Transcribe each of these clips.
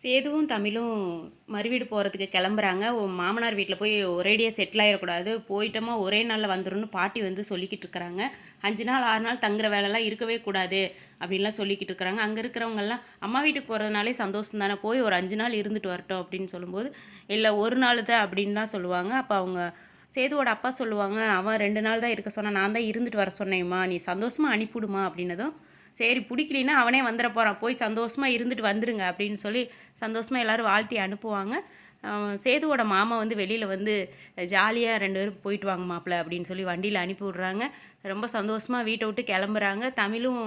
சேதுவும் தமிழும் மறுவீடு போகிறதுக்கு கிளம்புறாங்க. மாமனார் வீட்டில் போய் ஒரேடியாக செட்டில் ஆகிடக்கூடாது போயிட்டோமா ஒரே நாளில் வந்துடும்னு பாட்டி வந்து சொல்லிக்கிட்டு இருக்கிறாங்க. அஞ்சு நாள் ஆறு நாள் தங்குற வேலைலாம் இருக்கவே கூடாது அப்படின்லாம் சொல்லிக்கிட்டு இருக்கிறாங்க. அங்கே இருக்கிறவங்கெல்லாம் அம்மா வீட்டுக்கு போகிறதுனாலே சந்தோஷம் தானே போய் ஒரு அஞ்சு நாள் இருந்துட்டு வரட்டும் அப்படின்னு சொல்லும்போது இல்லை ஒரு நாள் தான் அப்படின்னு தான் சொல்லுவாங்க. அப்போ அவங்க சேதுவோட அப்பா சொல்லுவாங்க அவன் ரெண்டு நாள் தான் இருக்க சொன்னான் நான் தான் இருந்துட்டு வர சொன்னேம்மா. நீ சந்தோஷமாக அனுப்பிவிடுமா அப்படின்னதும் சரி பிடிக்கலின்னா அவனே வந்துட போகிறான் போய் சந்தோஷமாக இருந்துட்டு வந்துடுங்க அப்படின்னு சொல்லி சந்தோஷமாக எல்லோரும் வாழ்த்தி அனுப்புவாங்க. சேதுவோட மாமா வந்து வெளியில் வந்து ஜாலியாக ரெண்டு பேரும் போயிட்டு வாங்க மாப்பிள்ள அப்படின்னு சொல்லி வண்டியில் அனுப்பி விட்றாங்க. ரொம்ப சந்தோஷமாக வீட்டை விட்டு கிளம்புறாங்க. தமிழும்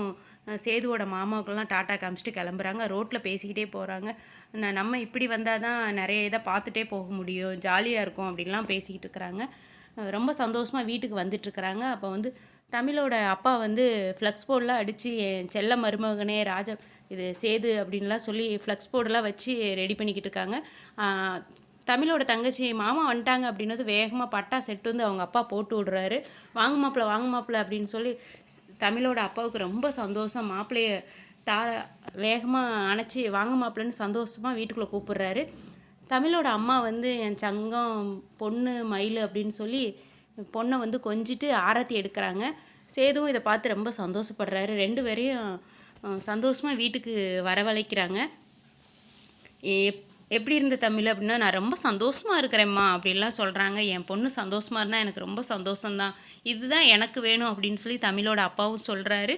சேதுவோட மாமாவுக்கெல்லாம் டாட்டா காமிச்சிட்டு கிளம்புறாங்க. ரோட்டில் பேசிக்கிட்டே போகிறாங்க நம்ம இப்படி வந்தால் தான் நிறைய இதை பார்த்துட்டே போக முடியும். ஜாலியாக இருக்கும் அப்படின்லாம் பேசிக்கிட்டு இருக்கிறாங்க. ரொம்ப சந்தோஷமாக வீட்டுக்கு வந்துட்டுருக்குறாங்க அப்போ வந்து தமிழோட அப்பா வந்து ஃப்ளக்ஸ் போர்டெலாம் அடித்து என் செல்ல மருமகனே ராஜா இது சேது அப்படின்லாம் சொல்லி ஃப்ளக்ஸ் போர்டெலாம் வச்சு ரெடி பண்ணிக்கிட்டு இருக்காங்க. தமிழோட தங்கச்சி மாமா வந்துட்டாங்க அப்படின்னது வேகமாக பட்டா செட்டு வந்து அவங்க அப்பா போட்டு விடுறாரு. வாங்க மாப்பிள்ள வாங்க மாப்பிள்ள அப்படின்னு சொல்லி தமிழோட அப்பாவுக்கு ரொம்ப சந்தோஷம். மாப்பிள்ளைய தார வேகமாக அணைச்சி வாங்க மாப்பிள்ளன்னு சந்தோஷமாக வீட்டுக்குள்ளே கூப்பிடுறாரு. தமிழோட அம்மா வந்து என் சங்கம் பொண்ணு மயில் அப்படின்னு சொல்லி பொண்ணை வந்து கொஞ்சிட்டு ஆரத்தி எடுக்கிறாங்க. சேதுவும் இதை பார்த்து ரொம்ப சந்தோஷப்படுறாரு. ரெண்டு பேரையும் சந்தோஷமாக வீட்டுக்கு வரவழைக்கிறாங்க. எப் எப்படி இருந்த தமிழ் அப்படின்னா நான் ரொம்ப சந்தோஷமாக இருக்கிறேம்மா அப்படின்லாம் சொல்கிறாங்க என் பொண்ணு சந்தோஷமாக இருந்தால் எனக்கு ரொம்ப சந்தோஷம்தான். இதுதான் எனக்கு வேணும் அப்படின்னு சொல்லி தமிழோட அப்பாவும் சொல்கிறாரு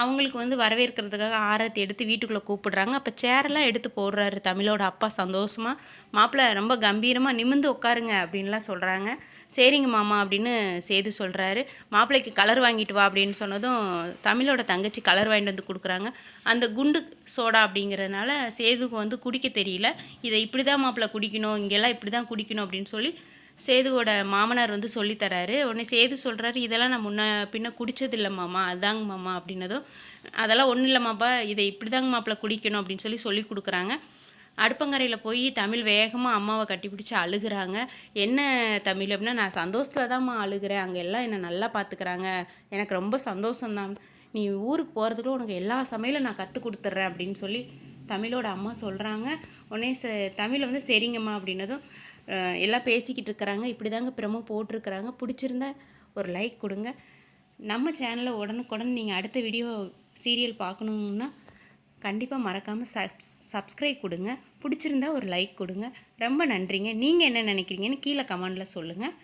அவங்களுக்கு வந்து வரவேற்கிறதுக்காக ஆரத்தி எடுத்து வீட்டுக்குள்ளே கூப்பிடுறாங்க. அப்போ சேரெல்லாம் எடுத்து போடுறாரு தமிழோட அப்பா சந்தோஷமாக மாப்பிள்ளை ரொம்ப கம்பீரமாக நிமிர்ந்து உட்காருங்க அப்படின்லாம் சொல்கிறாங்க சரிங்க மாமா அப்படின்னு சேது சொல்கிறாரு மாப்பிள்ளைக்கு கலர் வாங்கிட்டு வா அப்படின்னு சொன்னதும் தமிழோட தங்கச்சி கலர் வாங்கிட்டு வந்து கொடுக்குறாங்க. அந்த குண்டு சோடா அப்படிங்கிறதுனால சேதுக்கு வந்து குடிக்க தெரியல. இதை இப்படி தான் மாப்பிள்ளை குடிக்கணும் இங்கெல்லாம் இப்படி தான் குடிக்கணும் அப்படின்னு சொல்லி சேதுவோட மாமனார் வந்து சொல்லித்தராரு. உடனே சேது சொல்கிறாரு இதெல்லாம் நான் முன்ன பின்ன குடிச்சதில்லை மாமா அதாங்க மாமா அப்படின்னதும் அதெல்லாம் ஒன்றும் இல்லைம்மாப்பா இதை இப்படி தாங்க மாப்பிள்ள குடிக்கணும் அப்படின்னு சொல்லி சொல்லி கொடுக்குறாங்க. அடுப்பங்கரையில் போய் தமிழ் வேகமாக அம்மாவை கட்டிப்பிடிச்சு அழுகுறாங்க. என்ன தமிழ்? அப்படின்னா நான் சந்தோஷத்தில் தான்மா அழுகிறேன். அங்கே எல்லாம் என்னை நல்லா பார்த்துக்கிறாங்க எனக்கு ரொம்ப சந்தோஷம்தான். நீ ஊருக்கு போகிறதுக்குள்ள உனக்கு எல்லா சமையலும் நான் கற்றுக் கொடுத்துட்றேன் அப்படின்னு சொல்லி தமிழோட அம்மா சொல்கிறாங்க உடனே ச தமிழ் வந்து சரிங்கம்மா அப்படின்னதும் எல்லாம் பேசிக்கிட்டு இருக்கிறாங்க. இப்படி தாங்க பிரமோ போட்டிருக்கிறாங்க. பிடிச்சிருந்தா ஒரு லைக் கொடுங்க. நம்ம சேனலில் உடனுக்குடன் நீங்கள் அடுத்த வீடியோ சீரியல் பார்க்கணுன்னா கண்டிப்பாக மறக்காமல் சப்ஸ் சப்ஸ்கிரைப் கொடுங்க. பிடிச்சிருந்தா ஒரு லைக் கொடுங்க. ரொம்ப நன்றிங்க. நீங்கள் என்ன நினைக்கிறீங்கன்னு கீழே கமெண்டில் சொல்லுங்கள்